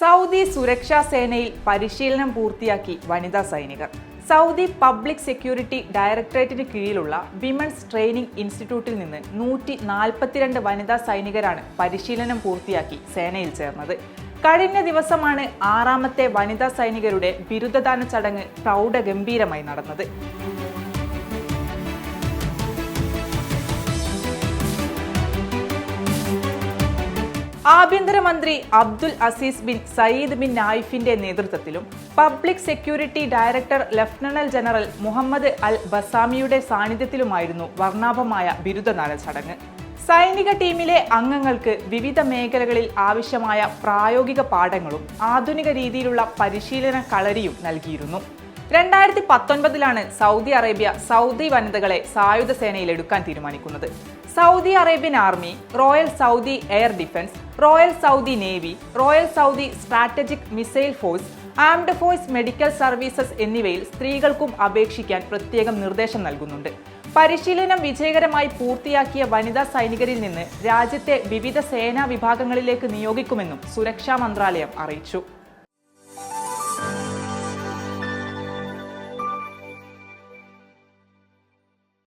Saudi സുരക്ഷാ സേനയിൽ പരിശീലനം പൂർത്തിയാക്കി വനിതാ സൈനികർ. സൗദി പബ്ലിക് സെക്യൂരിറ്റി ഡയറക്ടറേറ്റിന് കീഴിലുള്ള വിമൻസ് ട്രെയിനിംഗ് ഇൻസ്റ്റിറ്റ്യൂട്ടിൽ നിന്ന് നൂറ്റി നാൽപ്പത്തിരണ്ട് വനിതാ സൈനികരാണ് പരിശീലനം പൂർത്തിയാക്കി സേനയിൽ ചേർന്നത്. കഴിഞ്ഞ ദിവസമാണ് ആറാമത്തെ വനിതാ സൈനികരുടെ ബിരുദദാന ചടങ്ങ് പ്രൗഢഗംഭീരമായി നടന്നത്. ആഭ്യന്തരമന്ത്രി Abdul Aziz bin Sayyid bin നായിഫിന്റെ നേതൃത്വത്തിലും public security director lieutenant general Muhammad al ബസാമിയുടെ സാന്നിധ്യത്തിലുമായിരുന്നു വർണാഭമായ ബിരുദദാന ചടങ്ങ്. സൈനിക ടീമിലെ അംഗങ്ങൾക്ക് വിവിധ മേഖലകളിൽ ആവശ്യമായ പ്രായോഗിക പാഠങ്ങളും ആധുനിക രീതിയിലുള്ള പരിശീലന കളരിയും നൽകിയിരുന്നു. രണ്ടായിരത്തി പത്തൊൻപതിലാണ് സൗദി അറേബ്യ സൗദി വനിതകളെ സായുധ സേനയിൽ എടുക്കാൻ തീരുമാനിക്കുന്നത്. Saudi Arabian army royal Saudi air defence royal Saudi navy royal Saudi strategic missile force armed force medical services എന്നിവയിൽ സ്ത്രീകൾക്കും അപേക്ഷിക്കാൻ പ്രത്യേകം നിർദ്ദേശം നൽകുന്നുണ്ട്. പരിശീലനം വിജയകരമായി പൂർത്തിയാക്കിയ വനിതാ സൈനികരിൽ നിന്ന് രാജ്യത്തെ വിവിധ സേനാ വിഭാഗങ്ങളിലേക്ക് നിയോഗിക്കുമെന്നും സുരക്ഷാ മന്ത്രാലയം അറിയിച്ചു.